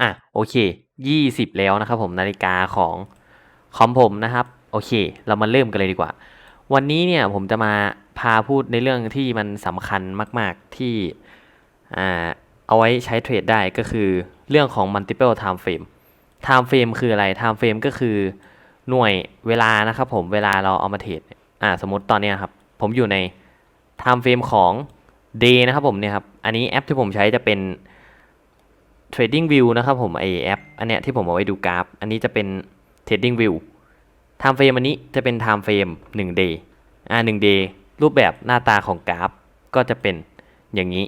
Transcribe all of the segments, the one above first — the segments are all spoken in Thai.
อะโอเคยี่สิบแล้วนะครับผมนาฬิกาของคอมผมนะครับ โอเค เรามาเริ่มกันเลยดีกว่า วันนี้เนี่ยผมจะมาพาพูดในเรื่องที่มันสำคัญมาก ๆ ที่อ่าเอาไว้ใช้เทรดได้ก็คือเรื่องของ multiple time frame time frame คืออะไร time frame ก็คือหน่วยเวลานะครับผมเวลาเราเอามาเทรดอ่าสมมติตอนนี้ครับ ผมอยู่ใน time frame ของ day นะครับผมเนี่ยครับ อันนี้แอปที่ผมใช้จะเป็น Trading View นะครับผมไอแอปอันเนี้ยที่ผมเอาไว้ดูกราฟ อันนี้จะเป็น Trading View Time Frame อันนี้จะเป็น Time Frame 1 day อ่า1 day รูปแบบหน้าตาของกราฟก็จะเป็นอย่างนี้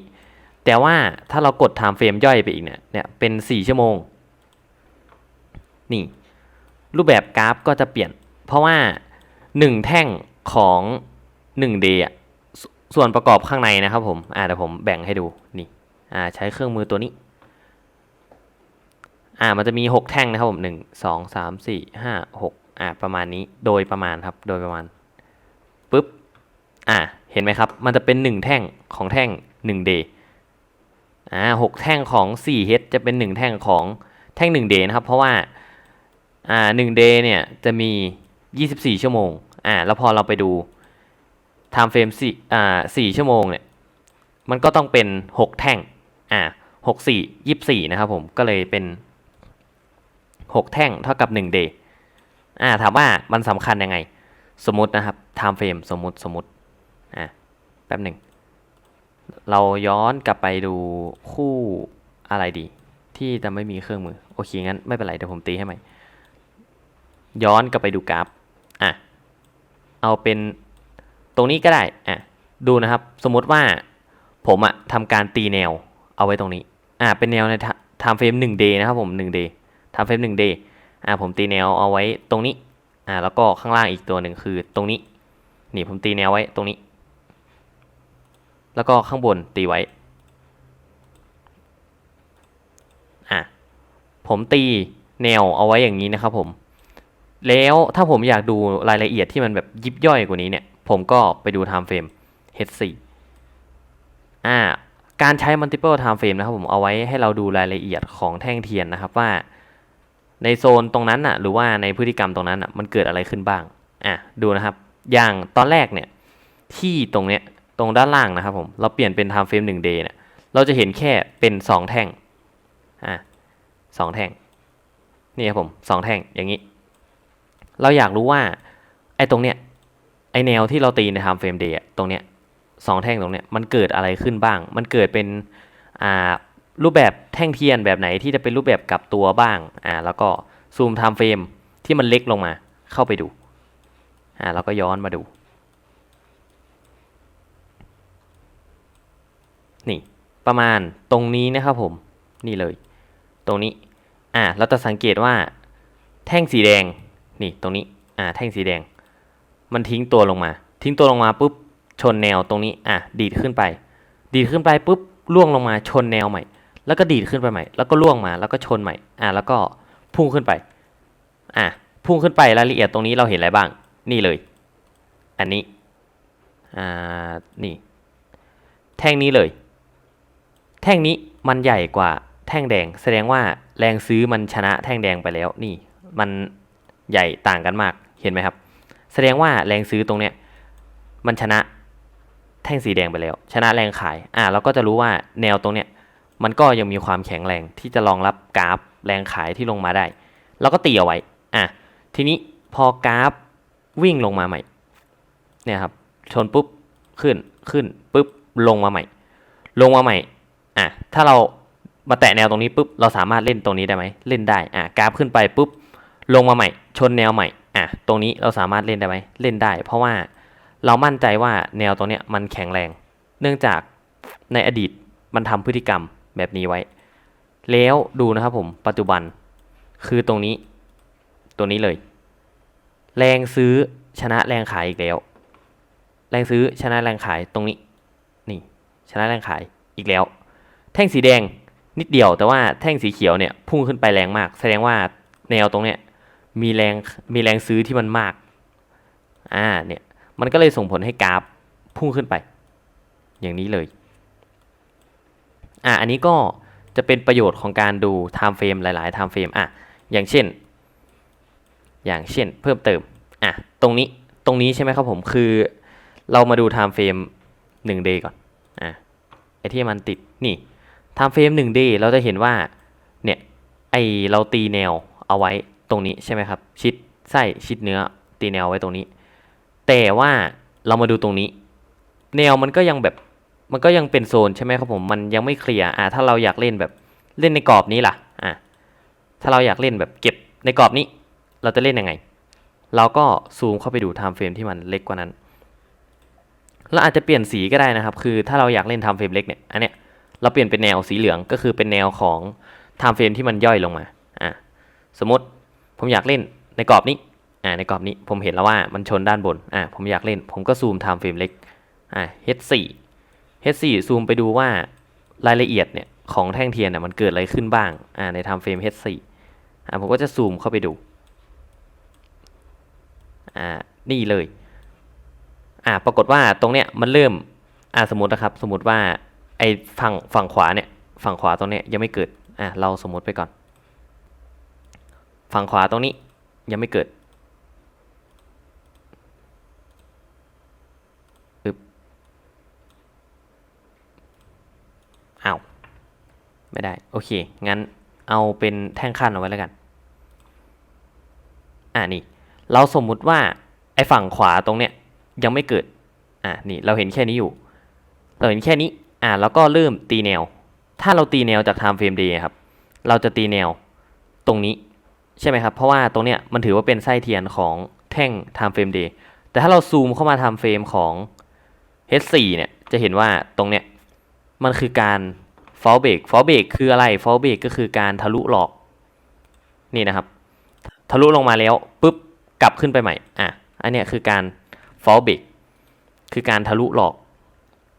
แต่ว่าถ้าเรากด Time Frame ย่อยไปอีกเนี่ยเนี่ยเป็น 4 ชั่วโมง นี่ รูปแบบกราฟก็จะเปลี่ยน เพราะว่า 1 แท่งของ 1 day อะส่วนประกอบข้างในนะครับผม อ่าเดี๋ยวผมแบ่งให้ดู นี่ อ่า ใช้เครื่องมือตัวนี้ อ่ามันจะมีหกแท่งนะครับผมหนึ่งสองสามสี่ห้าหกอ่าประมาณนี้โดยประมาณครับโดยประมาณปุ๊บอ่าเห็นไหมครับ มันจะเป็นหนึ่งแท่งของแท่งหนึ่งเดย์อ่าหกแท่งของสี่เฮดจะเป็นหนึ่งแท่งของแท่งหนึ่งเดย์นะครับ เพราะว่าอ่าหนึ่งเดย์เนี่ยจะมียี่สิบสี่ชั่วโมงอ่าแล้วพอเราไปดู time frame สี่อ่าสี่ชั่วโมงเนี่ยมันก็ต้องเป็นหกแท่งอ่าหกสี่ยี่สิบสี่นะครับผมก็เลยเป็น หกแท่งเท่ากับหนึ่ง day อ่าถามว่ามันสำคัญยังไง สมมตินะครับ time frame สมมติสมมติอ่าแป๊บหนึ่ง เราย้อนกลับไปดูคู่อะไรดี ที่จะไม่มีเครื่องมือ โอเค งั้นไม่เป็นไร เดี๋ยวผมตีให้ใหม่ ย้อนกลับไปดูกราฟอะเอาเป็นตรงนี้ก็ได้อะดูนะครับ สมมติว่าผมอะทำการตีแนวเอาไว้ตรงนี้อ่าเป็นแนวใน time frame 1 day นะครับผม1 day ทำเฟรมหนึ่งเดย์อ่าผมตีแนวเอาไว้ตรงนี้อ่าแล้วก็ข้างล่างอีกตัวหนึ่งคือตรงนี้นี่ผมตีแนวไว้ตรงนี้ แล้วก็ข้างบนตีไว้อะผมตีแนวเอาไว้อย่างนี้นะครับผม แล้วถ้าผมอยากดูรายละเอียดที่มันแบบยิบย่อยกว่านี้เนี่ย ผมก็ไปดู time frame H4 อ่า การใช้ multiple time frame นะครับผมเอาไว้ให้เราดูรายละเอียดของแท่งเทียนนะครับว่า ในโซนตรงนั้นน่ะหรือว่าในพฤติกรรมตรงนั้นน่ะมันเกิดอะไรขึ้นบ้างอะดูนะครับ อย่างตอนแรกเนี่ยที่ตรงเนี้ยตรงด้านล่างนะครับผมเราเปลี่ยนเป็น time frame 1 day เนี่ยเราจะเห็นแค่เป็น 2 แท่งอะสองแท่งนี่ครับผมสองแท่งอย่างนี้ เราอยากรู้ว่าไอ้ตรงเนี้ยไอ้แนวที่เราตีใน time frame day อะตรงเนี้ยสองแท่งตรงเนี้ยมันเกิดอะไรขึ้นบ้าง มันเกิดเป็นอ่า รูปแบบแท่งเทียนแบบไหนที่จะเป็นรูปแบบกลับตัวบ้างอ่าแล้วก็ซูมไทม์เฟรมที่มันเล็กลงมาเข้าไปดูอ่าแล้วก็ย้อนมาดู นี่ ประมาณตรงนี้นะครับผม นี่เลย ตรงนี้อ่าเราจะสังเกตว่า แท่งสีแดง นี่ตรงนี้อ่าแท่งสีแดง มันทิ้งตัวลงมา ทิ้งตัวลงมาปุ๊บชนแนวตรงนี้อะดีดขึ้นไป ดีดขึ้นไปปุ๊บล่วงลงมาชนแนวใหม่ แล้วก็ดีดขึ้นไปใหม่ แล้วก็ล่วงมา แล้วก็ชนใหม่ อ่า แล้วก็พุ่งขึ้นไป อะพุ่งขึ้นไปรายละเอียดตรงนี้เราเห็นอะไรบ้าง นี่เลย อันนี้ อ่า นี่ แท่งนี้เลย แท่งนี้มันใหญ่กว่าแท่งแดง แสดงว่าแรงซื้อมันชนะแท่งแดงไปแล้ว นี่ มันใหญ่ต่างกันมาก เห็นไหมครับ แสดงว่าแรงซื้อตรงเนี้ย มันชนะแท่งสีแดงไปแล้ว ชนะแรงขาย อ่าเราก็จะรู้ว่าแนวตรงเนี้ย มันก็ยังมีความแข็งแรงที่จะรองรับกราฟแรงขายที่ลงมาได้เราก็ตีเอาไว้ อะ ทีนี้พอกราฟวิ่งลงมาใหม่ เนี่ยครับ ชนปุ๊บ ขึ้น ขึ้นปุ๊บ ลงมาใหม่ ลงมาใหม่ อะ ถ้าเรามาแตะแนวตรงนี้ปุ๊บ เราสามารถเล่นตรงนี้ได้ไหม เล่นได้ อะ กราฟขึ้นไปปุ๊บ ลงมาใหม่ ชนแนวใหม่ อะ ตรงนี้เราสามารถเล่นได้ไหม เล่นได้ เพราะว่าเรามั่นใจว่าแนวตรงเนี้ยมันแข็งแรง เนื่องจากในอดีตมันทำพฤติกรรม แบบนี้ไว้ แล้วดูนะครับผมปัจจุบันคือตรงนี้ ตัวนี้เลย แรงซื้อชนะแรงขายอีกแล้ว แรงซื้อชนะแรงขายตรงนี้ นี่ ชนะแรงขายอีกแล้ว แท่งสีแดงนิดเดียวแต่ว่าแท่งสีเขียวเนี่ยพุ่งขึ้นไปแรงมาก แสดงว่าแนวตรงเนี้ยมีแรงมีแรงซื้อที่มันมาก อ่าเนี่ยมันก็เลยส่งผลให้กราฟพุ่งขึ้นไป อย่างนี้เลย อ่าอันนี้ก็จะเป็นประโยชน์ของการดู time frame หลายๆ time frame อะอย่างเช่น อย่างเช่นเพิ่มเติมอะตรงนี้ตรงนี้ใช่ไหมครับผมคือเรามาดู time frame 1 day ก่อนอะไอที่มันติดนี่ time frame 1 day เราจะเห็นว่าเนี่ยไอเราตีแนวเอาไว้ตรงนี้ใช่ไหมครับชิดไส้ชิดเนื้อตีแนวไว้ตรงนี้ แต่ว่าเรามาดูตรงนี้ แนวมันก็ยังแบบ มันก็ยังเป็นโซนใช่ไหมครับผม มันยังไม่เคลียร์ อ่า ถ้าเราอยากเล่นแบบเล่นในกรอบนี้ล่ะ อ่าถ้าเราอยากเล่นแบบเก็บในกรอบนี้ เราจะเล่นยังไง เราก็ซูมเข้าไปดูไทม์เฟรมที่มันเล็กกว่านั้นเราอาจจะเปลี่ยนสีก็ได้นะครับ คือถ้าเราอยากเล่นไทม์เฟรมเล็กเนี่ย อันเนี้ย เราเปลี่ยนเป็นแนวสีเหลือง ก็คือเป็นแนวของไทม์เฟรมที่มันย่อยลงมา อ่าสมมติผมอยากเล่นในกรอบนี้ อ่า ในกรอบนี้ผมเห็นแล้วว่ามันชนด้านบน อ่า ผมอยากเล่น ผมก็ซูมไทม์เฟรมเล็ก อ่า H4 H4 ซูมไปดูว่ารายละเอียดเนี่ยของแท่งเทียนเนี่ยมันเกิดอะไรขึ้นบ้างอ่าในไทม์เฟรม H4 อ่าผมก็จะซูมเข้าไปดูอ่านี่เลยอ่าปรากฏว่าตรงเนี้ยมันเริ่มอ่าสมมตินะครับ สมมติว่าไอ้ฝั่งฝั่งขวาเนี่ยฝั่งขวาตรงเนี้ยยังไม่เกิดอ่าเราสมมติไปก่อน ฝั่งขวาตรงนี้ยังไม่เกิด อึบอ้าว ไม่ได้ โอเค งั้นเอาเป็นแท่งขั้นเอาไว้แล้วกัน อ่านี่ เราสมมุติว่าไอ้ฝั่งขวาตรงเนี้ยยังไม่เกิด อ่านี่เราเห็นแค่นี้อยู่ เราเห็นแค่นี้ อ่าแล้วก็เริ่มตีแนว ถ้าเราตีแนวจาก time frame day ครับ เราจะตีแนวตรงนี้ใช่ไหมครับ เพราะว่าตรงเนี้ยมันถือว่าเป็นไส้เทียนของแท่ง time frame day แต่ถ้าเราซูมเข้ามา time frame ของ H4 เนี่ย จะเห็นว่าตรงเนี้ยมันคือการ fall break fall break คืออะไร fall break ก็คือการทะลุหลอก นี่นะครับ ทะลุลงมาแล้วปุ๊บกลับขึ้นไปใหม่ อะ อันเนี้ยคือการ fall break คือการทะลุหลอก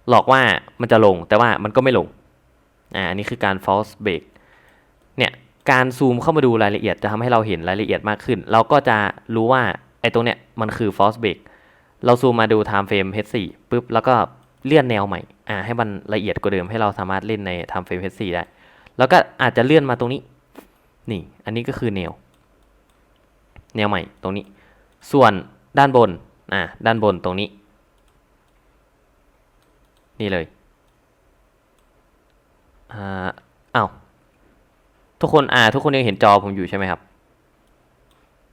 หลอกว่ามันจะลงแต่ว่ามันก็ไม่ลง อ่า อันนี้คือการ false break เนี่ย การซูมเข้ามาดูรายละเอียดจะทำให้เราเห็นรายละเอียดมากขึ้น เราก็จะรู้ว่าไอ้ตรงเนี้ยมันคือ false break เราซูมมาดู time frame H4 ปุ๊บ แล้วก็เลื่อนแนวใหม่ อ่าให้มันละเอียดกว่าเดิมให้เราสามารถเล่นใน time frame H4 ได้ แล้วก็อาจจะเลื่อนมาตรงนี้ นี่ อันนี้ก็คือแนว แนวใหม่ตรงนี้ ส่วนด้านบน อ่าด้านบนตรงนี้ นี่เลย อ่าอ้าว ทุกคน อ่า ทุกคนยังเห็นจอผมอยู่ใช่ไหมครับ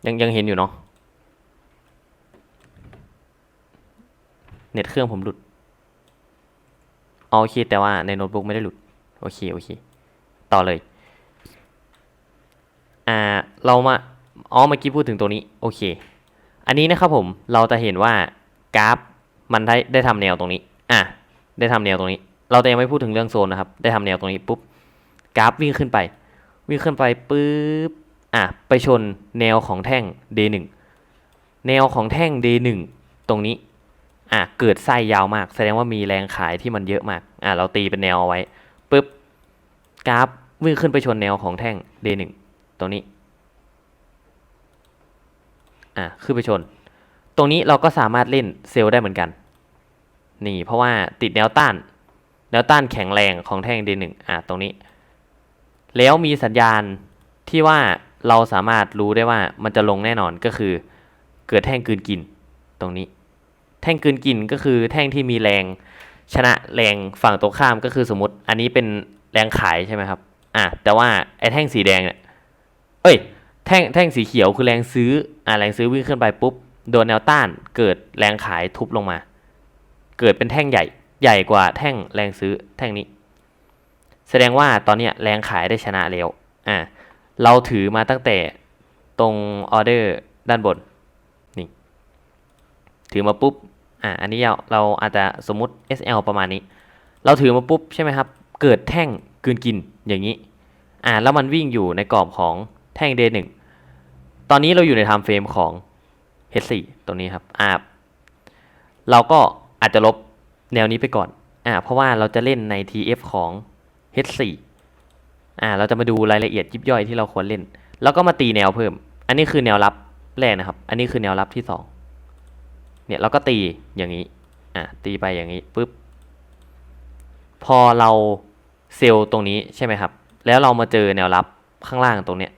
ยังยังเห็นอยู่เนาะ เน็ตเครื่องผมหลุด โอเคแต่ว่าในโน้ตบุ๊กไม่ได้หลุด โอเค โอเค ต่อเลย อ่า เรามา อ๋อ เมื่อกี้พูดถึงตัวนี้ โอเค อันนี้นะครับผม เราจะเห็นว่ากราฟมันได้ได้ทำแนวตรงนี้ อะ ได้ทำแนวตรงนี้ เราแต่ยังไม่พูดถึงเรื่องโซนนะครับ ได้ทำแนวตรงนี้ปุ๊บ กราฟวิ่งขึ้นไป วิ่งขึ้นไปปุ๊บ อะ ไปชนแนวของแท่ง D1 แนวของแท่ง D1 ตรงนี้ อะเกิดไส้ยาวมาก แสดงว่ามีแรงขายที่มันเยอะมากอะเราตีเป็นแนวเอาไว้ปุ๊บกราฟวิ่งขึ้นไปชนแนวของแท่ง D1 ตรงนี้อะขึ้นไปชน ตรงนี้เราก็สามารถเล่นเซลล์ได้เหมือนกัน นี่เพราะว่าติดแนวต้าน แนวต้านแข็งแรงของแท่ง D1 อะตรงนี้ แล้วมีสัญญาณที่ว่าเราสามารถรู้ได้ว่ามันจะลงแน่นอนก็คือ เกิดแท่งกืนกินตรงนี้ แท่งกืนกินก็คือแท่งที่มีแรงชนะแรงฝั่งตรงข้ามก็คือสมมติ อันนี้เป็นแรงขายใช่ไหมครับ อะแต่ว่าไอ้แท่งสีแดงเนี่ยเอ้ย แท่งแท่งสีเขียวคือแรงซื้ออ่าแรงซื้อวิ่งขึ้นไปปุ๊บโดนแนวต้านเกิดแรงขายทุบลงมา เกิดเป็นแท่งใหญ่ใหญ่กว่าแท่งแรงซื้อแท่งนี้ แสดงว่าตอนเนี้ยแรงขายได้ชนะแล้วอ่าเราถือมาตั้งแต่ตรงออเดอร์ด้านบน ถือมาปุ๊บอ่าอันนี้เราอาจจะสมมุติ SL ประมาณนี้ เราถือมาปุ๊บใช่ไหมครับ เกิดแท่งกืนกินอย่างนี้อ่าแล้วมันวิ่งอยู่ในกรอบของแท่ง D1 ตอนนี้เราอยู่ใน time frame ของ H4 ตรงนี้ครับอ่าเราก็อาจจะลบแนวนี้ไปก่อนอ่าเพราะว่าเราจะเล่นใน TF ของ H4 อ่าเราจะมาดูรายละเอียดยิบย่อยที่เราควรเล่น แล้วก็มาตีแนวเพิ่ม อันนี้คือแนวรับแรกนะครับ อันนี้คือแนวรับที่สอง เนี่ยเราก็ตีอย่างนี้อะตีไปอย่างนี้ปุ๊บพอเราเซลล์ตรงนี้ใช่ไหมครับ แล้วเรามาเจอแนวรับข้างล่างตรงเนี้ย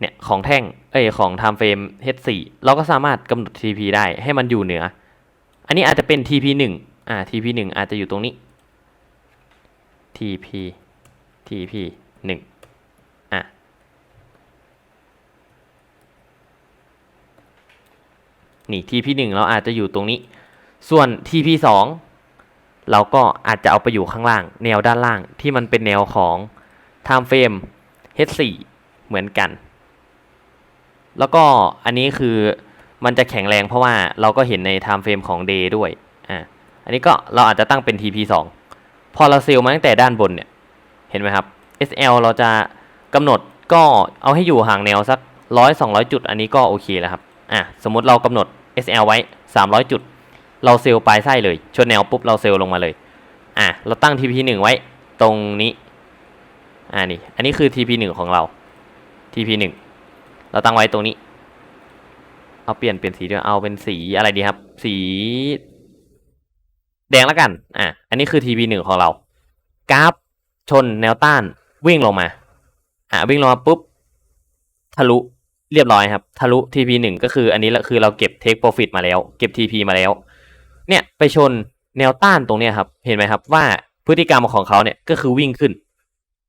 เนี่ยของแท่งเอ้ยของไทม์เฟรม H4 เราก็สามารถกำหนด TP ได้ให้มันอยู่เหนือ อันนี้อาจจะเป็น TP1 อ่า TP1 อาจจะอยู่ตรงนี้ TP TP1 นี่ TP 1เราอาจจะอยู่ตรงนี้ ส่วน TP 2เราก็อาจจะเอาไปอยู่ข้างล่าง แนวด้านล่างที่มันเป็นแนวของ time frame H4 เหมือนกัน แล้วก็อันนี้คือมันจะแข็งแรงเพราะว่าเราก็เห็นใน time frame ของ day ด้วยอ่าอันนี้ก็เราอาจจะตั้งเป็น TP 2พอเราเซลล์มาตั้งแต่ด้านบนเนี่ย เห็นไหมครับ SL เราจะกำหนดก็เอาให้อยู่ห่างแนวสักร้อยสองร้อยจุดอันนี้ก็โอเคแล้วครับ อะ สมมติเรากำหนด SL ไว้ 300 จุด เราเซลล์ปลายไส้เลย ชนแนวปุ๊บเราเซลล์ลงมาเลย อะ เราตั้ง TP 1 ไว้ตรงนี้ อ่านี่ อันนี้คือ TP 1 ของเรา TP 1 เราตั้งไว้ตรงนี้ เอาเปลี่ยนเปลี่ยนสีด้วย เอาเป็นสีอะไรดีครับ สี แดงแล้วกัน อะ อันนี้คือ TP 1 ของเรา กราฟชนแนวต้านวิ่งลงมา อะวิ่งลงมาปุ๊บทะลุ เรียบร้อยครับ ทะลุ TP หนึ่งก็คืออันนี้แหละคือเราเก็บ take profit มาแล้ว เก็บ TP มาแล้ว เนี่ยไปชนแนวต้านตรงเนี้ยครับ เห็นไหมครับว่าพฤติกรรมของเขาเนี่ยก็คือวิ่งขึ้น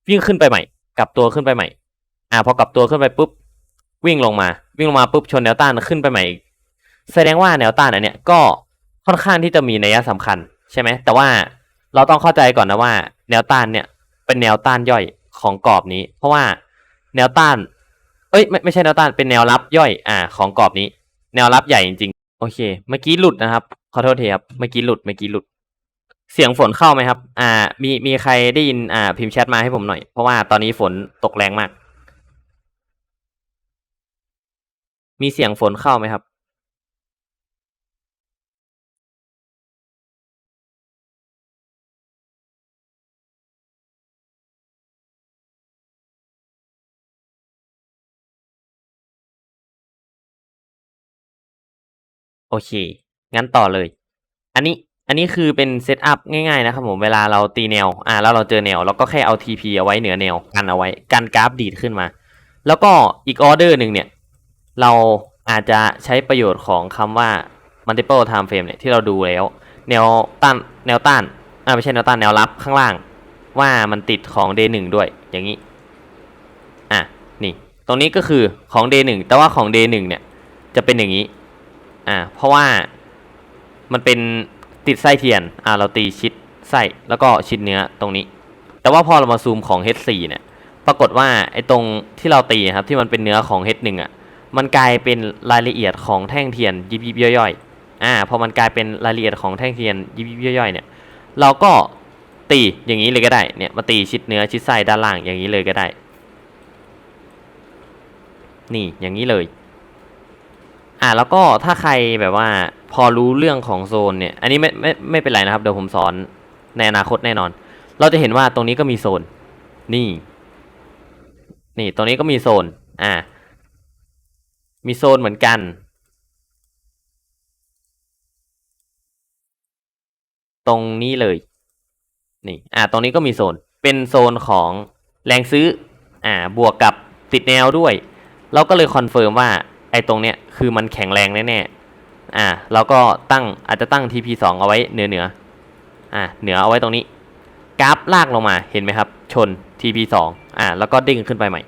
วิ่งขึ้นไปใหม่ กลับตัวขึ้นไปใหม่ อ่าพอกลับตัวขึ้นไปปุ๊บวิ่งลงมา วิ่งลงมาปุ๊บชนแนวต้านขึ้นไปใหม่อีกแสดงว่าแนวต้านอันเนี้ยก็ค่อนข้างที่จะมีนัยสำคัญใช่ไหมแต่ว่าเราต้องเข้าใจก่อนนะว่า แนวต้านเนี่ยเป็นแนวต้านย่อยของกรอบนี้ เพราะว่าแนวต้าน เอ้ยไม่ไม่ใช่แนวต้านเป็นแนวรับย่อยอ่า ของกรอบนี้ แนวรับใหญ่จริงๆโอเค เมื่อกี้หลุดนะครับขอโทษทีครับเมื่อกี้หลุดเมื่อกี้หลุด เสียงฝนเข้าไหมครับ อ่า มีมีใครได้ยินอ่า พิมพ์แชทมาให้ผมหน่อย เพราะว่าตอนนี้ฝนตกแรงมาก มีเสียงฝนเข้าไหมครับ โอเค งั้นต่อเลย อันนี้ อันนี้คือเป็นเซตอัพง่ายๆนะครับผม เวลาเราตีแนว อ่า แล้วเราเจอแนว เราก็แค่เอา TP เอาไว้เหนือแนว กันเอาไว้ กันกราฟดีดขึ้นมา แล้วก็อีกออเดอร์หนึ่งเนี่ย เราอาจจะใช้ประโยชน์ของคำว่า multiple time frame เนี่ย ที่เราดูแล้ว แนวต้าน แนวต้าน อ่า ไม่ใช่แนวต้าน แนวรับข้างล่าง ว่ามันติดของ day หนึ่งด้วย อย่างนี้ อะ นี่ ตรงนี้ก็คือของ day หนึ่งแต่ว่าของ day หนึ่งเนี่ย จะเป็นอย่างนี้ อ่าเพราะว่ามันเป็นติดไส้เทียนอ่าเราตีชิดไส้แล้วก็ชิดเนื้อตรงนี้ แต่ว่าพอเรามาซูมของ H4 เนี่ยปรากฏว่าไอ้ตรงที่เราตีครับที่มันเป็นเนื้อของ H1 อะมันกลายเป็นรายละเอียดของแท่งเทียนยิบยิบย่อยๆอ่าพอมันกลายเป็นรายละเอียดของแท่งเทียนยิบยิบย่อยๆเนี่ยเราก็ตีอย่างนี้เลยก็ได้เนี่ยมาตีชิดเนื้อชิดไส้ด้านล่างอย่างนี้เลยก็ได้ นี่อย่างนี้เลย อ่าแล้วก็ถ้าใครแบบว่าพอรู้เรื่องของโซนเนี่ย อันนี้ไม่ไม่ไม่เป็นไรนะครับ เดี๋ยวผมสอนในอนาคตแน่นอน เราจะเห็นว่าตรงนี้ก็มีโซน นี่ นี่ตรงนี้ก็มีโซน อ่า มีโซนเหมือนกัน ตรงนี้เลย นี่ อ่าตรงนี้ก็มีโซน เป็นโซนของแรงซื้อ อ่า บวกกับติดแนวด้วย เราก็เลยคอนเฟิร์มว่า ไอ้ตรงเนี้ยคือมันแข็งแรงแน่ๆอ่าเราก็ตั้งอาจจะตั้ง TP 2 เอาไว้เหนือเหนืออ่าเหนือเอาไว้ตรงนี้ กราฟลากลงมาเห็นไหมครับ ชน TP 2 อ่าแล้วก็เด้งขึ้นไปใหม่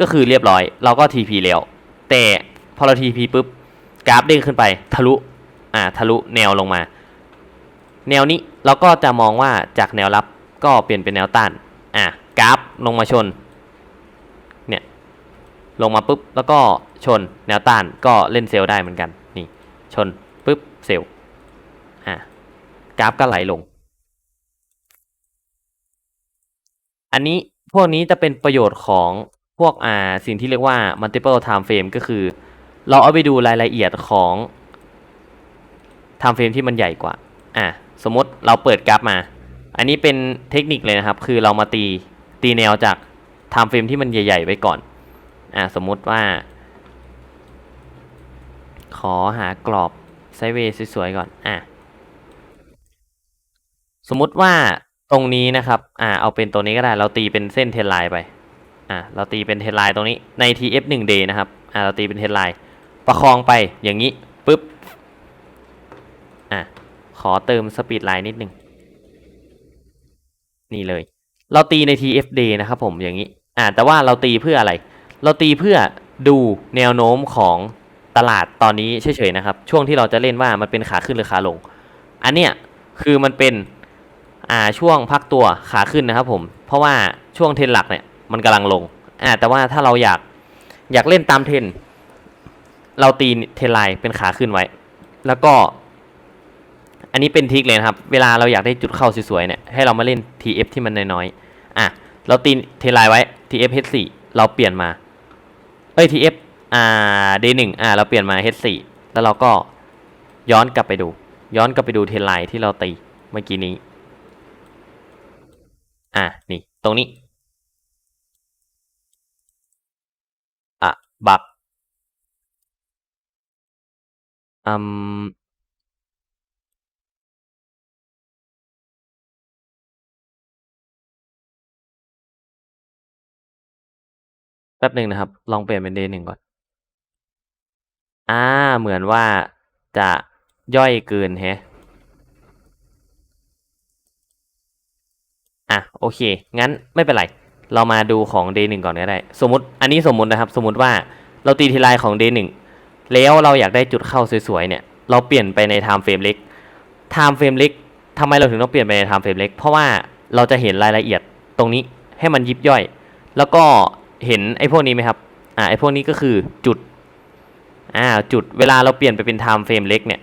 ก็คือเรียบร้อย เราก็ TP แล้วแต่พอเรา TP ปุ๊บกราฟเด้งขึ้นไปทะลุอ่าทะลุแนวลงมา แนวนี้เราก็จะมองว่าจากแนวรับก็เปลี่ยนเป็นแนวต้านอะกราฟลงมาชน ลงมาปุ๊บแล้วก็ชนแนวต้านก็เล่นเซลล์ได้เหมือนกันนี่ชนปุ๊บเซลล์อะกราฟก็ไหลลง อันนี้พวกนี้จะเป็นประโยชน์ของพวกอ่าสิ่งที่เรียกว่า multiple time frame ก็คือ เราเอาไปดูรายละเอียดของ time frame ที่มันใหญ่กว่าอะสมมติเราเปิดกราฟมา อันนี้เป็นเทคนิคเลยนะครับ คือเรามาตีตีแนวจาก time frame ที่มันใหญ่ ๆ ไว้ก่อน อะสมมติว่า ขอหากรอบไซเวย์สวยๆก่อนอะสมมุติว่าตรงนี้นะครับอ่าเอาเป็นตัวนี้ก็ได้ เราตีเป็นเส้นเทนไลน์ไปอ่าเราตีเป็นเทนไลน์ตรงนี้ใน TF 1 day นะครับอ่าเราตีเป็นเทนไลน์ประคองไปอย่างนี้ปึ๊บอะขอเติมสปีดไลน์นิดนึงนี่เลย เราตีใน TF day นะครับผมอย่างนี้อ่าแต่ว่าเราตีเพื่ออะไร เราตีเพื่อดูแนวโน้มของตลาดตอนนี้เฉยๆนะครับ ช่วงที่เราจะเล่นว่ามันเป็นขาขึ้นหรือขาลง อันเนี้ยคือมันเป็นอ่าช่วงพักตัวขาขึ้นนะครับผม เพราะว่าช่วงเทรนหลักเนี่ยมันกำลังลงอ่าแต่ว่าถ้าเราอยากอยากเล่นตามเทรนเราตีเทรนไลน์เป็นขาขึ้นไว้ แล้วก็ อันนี้เป็นทิกเลยนะครับ เวลาเราอยากได้จุดเข้าสวยๆเนี่ยให้เรามาเล่น TF ที่มันน้อยๆอะเราตีเทรนไลน์ไว้ TF H4 เราเปลี่ยนมา เอ้ย TF อ่า D1 อ่าเราเปลี่ยนมา H4 แล้วเราก็ย้อนกลับไปดู ย้อนกลับไปดูเทรนไลน์ที่เราตีเมื่อกี้นี้ อะนี่ ตรงนี้ อะ บักอืม แป๊บหนึ่งนะครับ ลองเปลี่ยนเป็น day หนึ่งก่อน อ่า เหมือนว่าจะย่อยเกินแฮะ อะ โอเค งั้นไม่เป็นไร เรามาดูของ day หนึ่งก่อนก็ได้ สมมติ อันนี้สมมตินะครับ สมมติว่าเราตีทีไลน์ของ day หนึ่งแล้วเราอยากได้จุดเข้าสวยๆเนี่ย เราเปลี่ยนไปใน time frame เล็ก time frame เล็กทำไมเราถึงต้องเปลี่ยนไปใน time frame เล็ก เพราะว่าเราจะเห็นรายละเอียดตรงนี้ให้มันยิบย่อย แล้วก็ เห็นไอ้พวกนี้ไหมครับ อ่าไอ้พวกนี้ก็คือจุด อ่าจุดเวลาเราเปลี่ยนไปเป็น time frame เล็กเนี่ย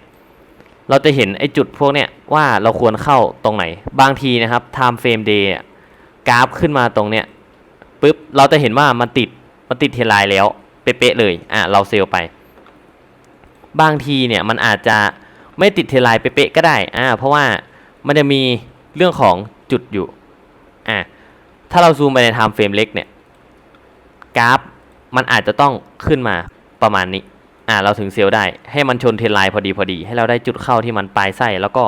เราจะเห็นไอ้จุดพวกเนี้ยว่าเราควรเข้าตรงไหน บางทีนะครับ time frame day อะกราฟขึ้นมาตรงเนี้ยปุ๊บเราจะเห็นว่ามันติดมันติดเทไลน์แล้วเป๊ะๆเลย อ่าเราเซลไป บางทีเนี่ยมันอาจจะไม่ติดเทไลน์เป๊ะๆก็ได้ อ่า เพราะว่ามันจะมีเรื่องของจุดอยู่ อ่าถ้าเราซูมไปใน time frame เล็กเนี่ย กราฟ มันอาจจะต้องขึ้นมาประมาณนี้อ่าเราถึงเซลล์ได้ให้มันชนเทรนไลน์พอดีพอดี ให้เราได้จุดเข้าที่มันปลายไส้แล้วก็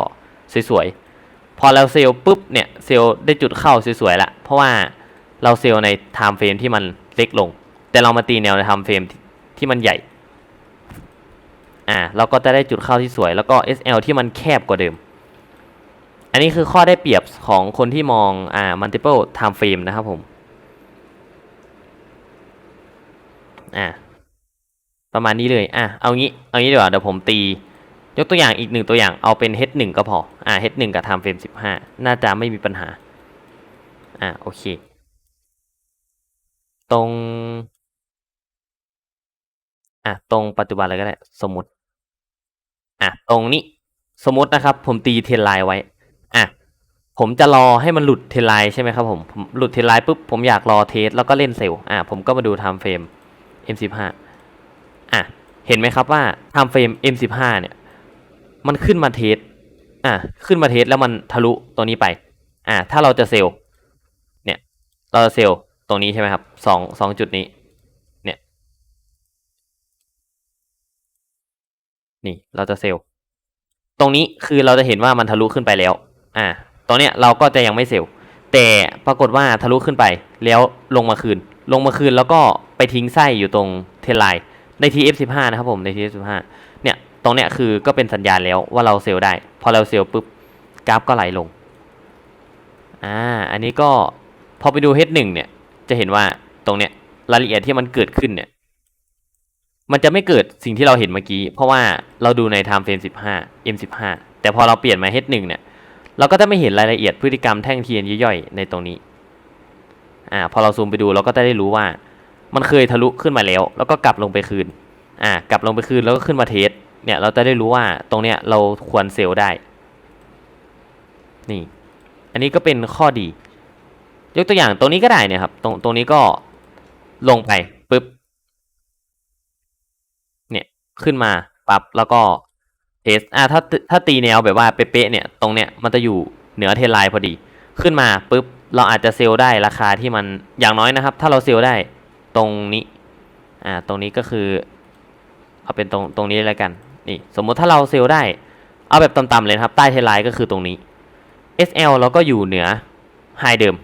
สวยๆ พอเราเซลล์ปุ๊บเนี่ยเซลล์ได้จุดเข้าสวยๆละเพราะว่าเราเซลล์ใน time frame ที่มันเล็กลง แต่เรามาตีแนวใน time frame ที่ที่มันใหญ่อ่าเราก็จะได้จุดเข้าที่สวย แล้วก็ SL ที่มันแคบกว่าเดิม อันนี้คือข้อได้เปรียบของคนที่มองอ่า multiple time frame นะครับผม อ่าประมาณนี้เลยอะเอางี้เอางี้ดีกว่าเดี๋ยวผมตี ยกตัวอย่างอีกหนึ่งตัวอย่างเอาเป็น H1 ก็พออ่า H1 กับ time frame 15 น่าจะไม่มีปัญหา อ่าโอเค ตรง อะตรงปัจจุบันเลยก็ได้ สมมติอะตรงนี้สมมตินะครับ ผมตีเทรนไลน์ไว้อะผมจะรอให้มันหลุดเทรนไลน์ใช่ไหมครับผมผมหลุดเทรนไลน์ปุ๊บผมอยากรอเทสแล้วก็เล่นเซลล์อะผมก็มาดู time frame M15 อะ เห็นไหมครับว่า time frame M15 เนี่ย มันขึ้นมาเทส อะ ขึ้นมาเทสแล้วมันทะลุตัวนี้ไป อะ ถ้าเราจะเซลล์ เนี่ย เราจะเซลล์ตรงนี้ใช่ไหมครับสองสองจุดนี้ เนี่ย นี่ เราจะเซลล์ ตรงนี้คือเราจะเห็นว่ามันทะลุขึ้นไปแล้ว อ่าตรงเนี้ยเราก็จะยังไม่เซลล์แต่ปรากฏว่าทะลุขึ้นไปแล้วลงมาคืน ลงมาคืนแล้วก็ ไปทิ้งไส้อยู่ตรงเทรนไลน์ใน TF15 นะครับผมใน TF15 เนี่ยตรงเนี้ยคือก็เป็นสัญญาณแล้วว่าเราเซลล์ได้ พอเราเซลล์ปุ๊บกราฟก็ไหลลงอ่าอันนี้ก็พอไปดู H1 เนี่ยจะเห็นว่าตรงเนี้ยรายละเอียดที่มันเกิดขึ้นเนี่ยมันจะไม่เกิดสิ่งที่เราเห็นเมื่อกี้ เพราะว่าเราดูใน time frame 15 M15 แต่พอเราเปลี่ยนมา H1 เนี่ยเราก็จะไม่เห็นรายละเอียดพฤติกรรมแท่งเทียนย่อยๆในตรงนี้อ่าพอเราซูมไปดูเราก็จะได้รู้ว่า มันเคยทะลุขึ้นมาแล้ว แล้วก็กลับลงไปคืน อ่ากลับลงไปคืนแล้วก็ขึ้นมาเทสเนี่ยเราจะได้รู้ว่าตรงเนี้ยเราควรเซลล์ได้ นี่ อันนี้ก็เป็นข้อดี ยกตัวอย่างตรงนี้ก็ได้เนี่ยครับ ตรงตรงนี้ก็ลงไปปุ๊บ เนี่ยขึ้นมาปับแล้วก็เทสอ่าถ้าถ้าตีแนวแบบว่าเป๊ะเนี่ย ตรงเนี้ยมันจะอยู่เหนือเทรนไลน์พอดี ขึ้นมาปุ๊บเราอาจจะเซลล์ได้ราคาที่มันอย่างน้อยนะครับ ถ้าเราเซลล์ได้ ตรงนี้อ่าตรงนี้ก็คือ เอาเป็นตรงตรงนี้แล้วกันนี่สมมติถ้าเราเซลล์ได้ เอาแบบต่ำๆเลยครับ ใต้เทไลน์ก็คือตรงนี้ SL เราก็อยู่เหนือ High เดิม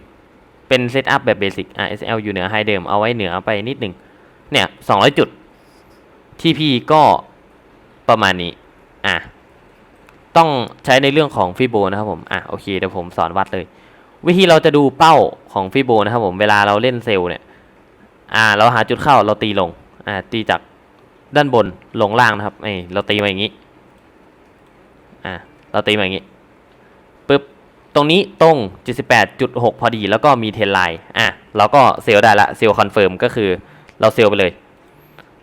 เป็นเซตอัพแบบเบสิกอะ SL อยู่เหนือ High เดิมเอาไว้เหนือไปนิดหนึ่งเนี่ย200จุด TP ก็ประมาณนี้อะต้องใช้ในเรื่องของฟิโบนะครับผม อะโอเคเดี๋ยวผมสอนวัดเลย วิธีเราจะดูเป้าของฟิโบนะครับผม เวลาเราเล่นเซลล์เนี่ย อ่าเราหาจุดเข้าเราตีลงอ่าตีจากด้านบนลงล่างนะครับเอ้ยเราตีมาอย่างนี้อ่าเราตีมาอย่างนี้ปึ๊บตรงนี้ตรง 78.6 พอดี แล้วก็มีเทนไลน์อะเราก็เซลได้ละเซลคอนเฟิร์มก็คือเราเซลไปเลย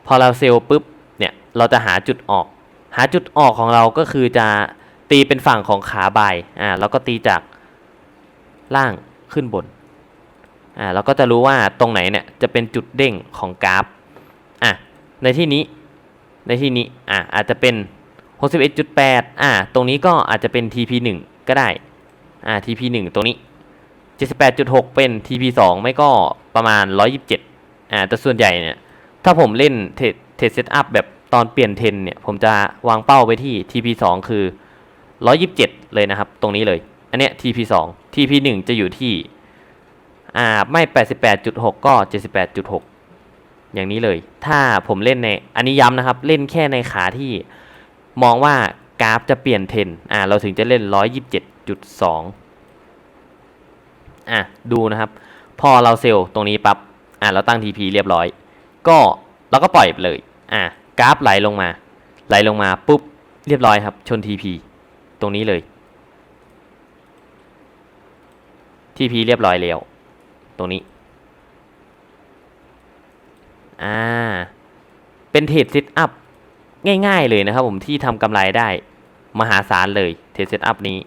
พอเราเซลปุ๊บเนี่ยเราจะหาจุดออก หาจุดออกของเราก็คือจะตีเป็นฝั่งของขาบายอ่าแล้วก็ตีจากล่างขึ้นบน อ่าเราก็จะรู้ว่าตรงไหนเนี่ยจะเป็นจุดเด้งของกราฟอะในที่นี้ในที่นี้อะอาจจะเป็น 61.8 อ่าตรงนี้ก็อาจจะเป็น TP1 ก็ได้อ่า TP1 ตรงนี้ 78.6 เป็น TP2 ไม่ก็ประมาณ 127 อ่าแต่ส่วนใหญ่เนี่ยถ้าผมเล่นเทรดเทรดเซตอัพแบบตอนเปลี่ยนเทนเนี่ยผมจะวางเป้าไปที่ TP2 คือ 127 เลยนะครับ ตรงนี้เลย อันเนี้ย TP2 TP1 จะอยู่ที่ อ่าไม่ 88.6 ก็ 78.6 อย่างนี้เลย ถ้าผมเล่นใน อันนี้ย้ำนะครับ เล่นแค่ในขาที่มองว่ากราฟจะเปลี่ยนเทรนอ่า เราถึงจะเล่น 127.2 อะ ดูนะครับ พอเราเซลล์ตรงนี้ปับ๊บ อ่าเราตั้ง TP เรียบร้อย ก็เราก็ปล่อยไปเลย อะกราฟไหลลงมา ไหลลงมาปุ๊บ เรียบร้อยครับ ชน TP ตรงนี้เลย TP เรียบร้อยแล้ว ตรงนี้ อ่า เป็นเทรดเซตอัพง่ายๆเลยนะครับผมที่ทำกำไรได้ มหาศาลเลยเทรดเซตอัพนี้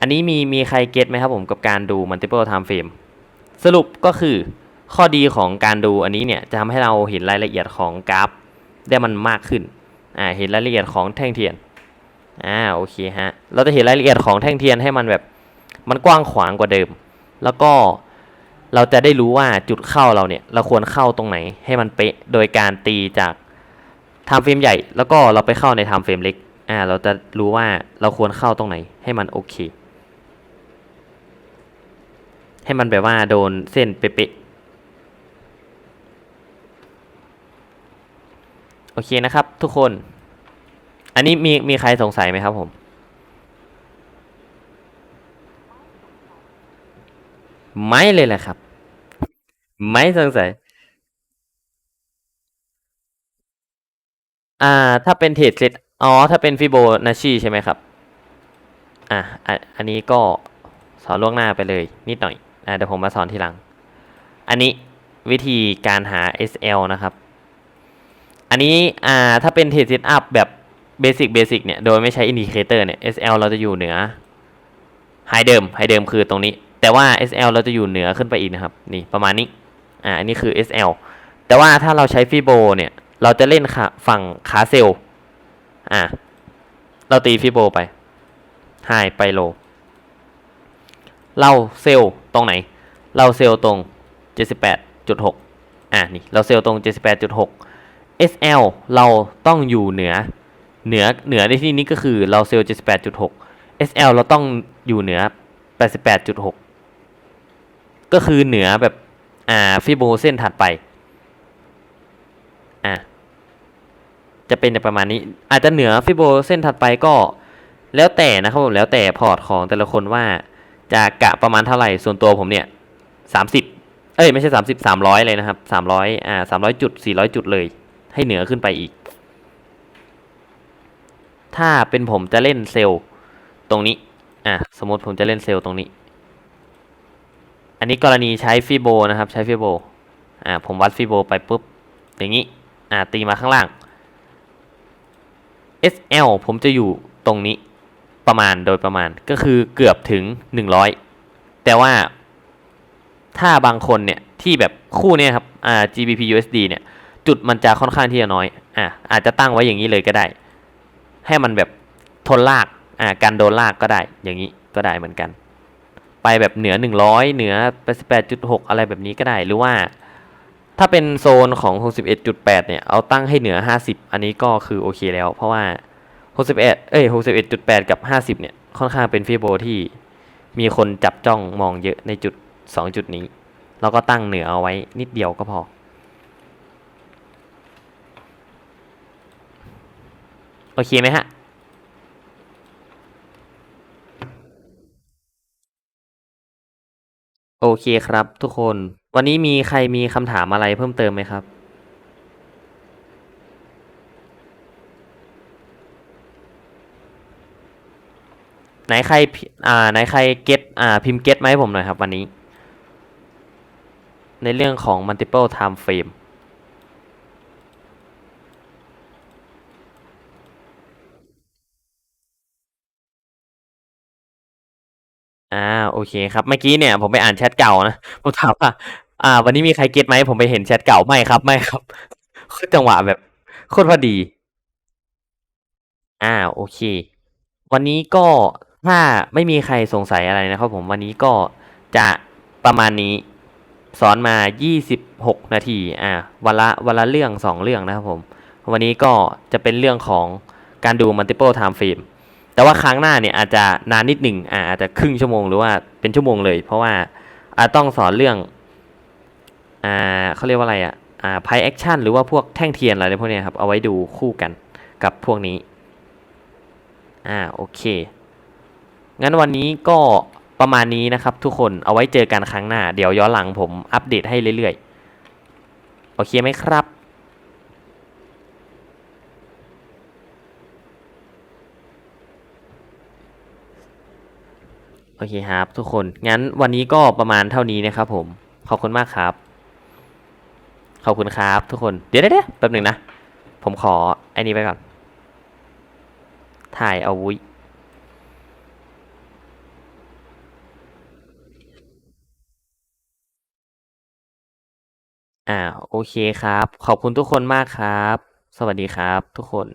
อันนี้มีมีใครเก็ตไหมครับผมกับการดู multiple time frame สรุปก็คือข้อดีของการดูอันนี้เนี่ยจะทำให้เราเห็นรายละเอียดของกราฟ ได้มันมากขึ้น อ่า เห็นรายละเอียดของแท่งเทียน อ่าโอเคฮะ เราจะเห็นรายละเอียดของแท่งเทียนให้มันแบบมันกว้างขวางกว่าเดิม แล้วก็เราจะได้รู้ว่าจุดเข้าเราเนี่ยเราควรเข้าตรงไหนให้มันเป๊ะโดยการตีจากไทม์เฟรมใหญ่ แล้วก็เราไปเข้าในไทม์เฟรมเล็กอ่าเราจะรู้ว่าเราควรเข้าตรงไหนให้มันโอเค ให้มันแบบว่าโดนเส้นเป๊ะๆโอเคนะครับทุกคน อันนี้มีมีใครสงสัยไหมครับผม ไม่เลยแหละครับ ไม่สงสัย อ่า ถ้าเป็นเทรดเซตอ๋อ ถ้าเป็นฟิโบนัชชีใช่ไหมครับ อะอะอันนี้ก็สอนล่วงหน้าไปเลย นิดหน่อย อ่าเดี๋ยวผมมาสอนทีหลัง อันนี้วิธีการหา SL นะครับ อันนี้ อ่า ถ้าเป็นเทรดเซตอัพแบบ เบสิกเบสิกเนี่ย โดยไม่ใช้อินดิเคเตอร์เนี่ย SL เราจะอยู่เหนือไฮเดิมไฮเดิมคือตรงนี้ แต่ว่า SL เราจะอยู่เหนือขึ้นไปอีกนะครับ นี่ประมาณนี้ อ่าอันนี้คือ SL แต่ว่าถ้าเราใช้ฟิโบเนี่ย เราจะเล่นขาฝั่งขาเซลอ่าเราตีฟิโบไปไฮไปโลเราเซลตรงไหน เราเซลตรง 78.6 อ่านี่ เราเซลตรง 78.6 SL เราต้องอยู่เหนือ เหนือเหนือในที่นี้ก็คือเราเซลล์78.6 SL เราต้องอยู่เหนือ 88.6 ก็คือเหนือแบบอ่าฟิโบเส้นถัดไปอะจะเป็นประมาณนี้ อาจจะเหนือฟิโบเส้นถัดไปก็ แล้วแต่นะครับผมแล้วแต่พอร์ตของแต่ละคนว่าจะกะประมาณเท่าไหร่ ส่วนตัวผมเนี่ย30เอ้ยไม่ใช่30 300เลยนะครับ300อ่า300จุด400จุดเลย ให้เหนือขึ้นไปอีก ถ้าเป็นผมจะเล่นเซลล์ตรงนี้ อะ สมมติผมจะเล่นเซลล์ตรงนี้ อันนี้กรณีใช้ฟิโบนะครับ ใช้ฟิโบ อ่าผมวัดฟิโบไปปุ๊บ อย่างนี้ อ่าตีมาข้างล่าง SL ผมจะอยู่ตรงนี้ประมาณโดยประมาณก็คือเกือบถึง 100 แต่ว่าถ้าบางคนเนี่ยที่แบบคู่เนี่ยครับอ่า GBP USD เนี่ย จุดมันจะค่อนข้างที่จะน้อย อ่าอาจจะตั้งไว้อย่างนี้เลยก็ได้ ให้มันแบบทนลากอ่าการโดนลากก็ได้อย่างนี้ก็ได้เหมือนกัน ไปแบบเหนือ 100 เหนือ88.6 อะไรแบบนี้ก็ได้หรือว่า ถ้าเป็นโซนของ 61.8 เนี่ย เอาตั้งให้เหนือ 50 อันนี้ก็คือโอเคแล้ว เพราะว่า 61 เอ้ย 61.8 กับ 50 เนี่ย ค่อนข้างเป็นฟีโบที่มีคนจับจ้องมองเยอะในจุด 2 จุดนี้ แล้วก็ตั้งเหนือเอาไว้นิดเดียวก็พอ อเคไหมฮะโอเคครับ ทุกคน วันนี้มีใครมีคำถามอะไรเพิ่มเติมไหมครับ ไหนใครอ่าไหนใครเก็ตอ่าพิมพ์เก็ตมาให้ผมหน่อยครับวันนี้ ในเรื่องของ multiple time frame อ่าโอเคครับ เมื่อกี้เนี่ยผมไปอ่านแชทเก่านะ ผมถามว่า อ่า วันนี้มีใครเก็ตไหม ผมไปเห็นแชทเก่า ไม่ครับ ไม่ครับ คือจังหวะแบบโคตรพอดีอ่าโอเค วันนี้ก็ ถ้าไม่มีใครสงสัยอะไรนะครับผม วันนี้ก็จะประมาณนี้ สอนมา 26 นาที อ่า วันละวันละเรื่อง 2 เรื่องนะครับผม วันนี้ก็จะเป็นเรื่องของการดู multiple time frame แต่ว่าครั้งหน้าเนี่ยอาจจะนานนิดหนึ่งอ่าอาจจะครึ่งชั่วโมงหรือว่าเป็นชั่วโมงเลย เพราะว่าอาต้องสอนเรื่องอ่าเขาเรียกว่าอะไรอะอ่า pie action หรือว่าพวกแท่งเทียนอะไรพวกนี้ครับเอาไว้ดูคู่กันกับพวกนี้อ่าโอเค งั้นวันนี้ก็ประมาณนี้นะครับทุกคนเอาไว้เจอกันครั้งหน้า เดี๋ยวย้อนหลังผมอัปเดตให้เรื่อยๆ โอเคไหมครับ โอเคครับทุกคน งั้นวันนี้ก็ประมาณเท่านี้นะครับผม ขอบคุณมากครับ ขอบคุณครับทุกคน เดี๋ยวเดี๋ยวแป๊บหนึ่งนะ ผมขอไอ้นี้ไปก่อน ถ่ายเอาวุ้ยอ่าโอเคครับ ขอบคุณทุกคนมากครับ สวัสดีครับทุกคน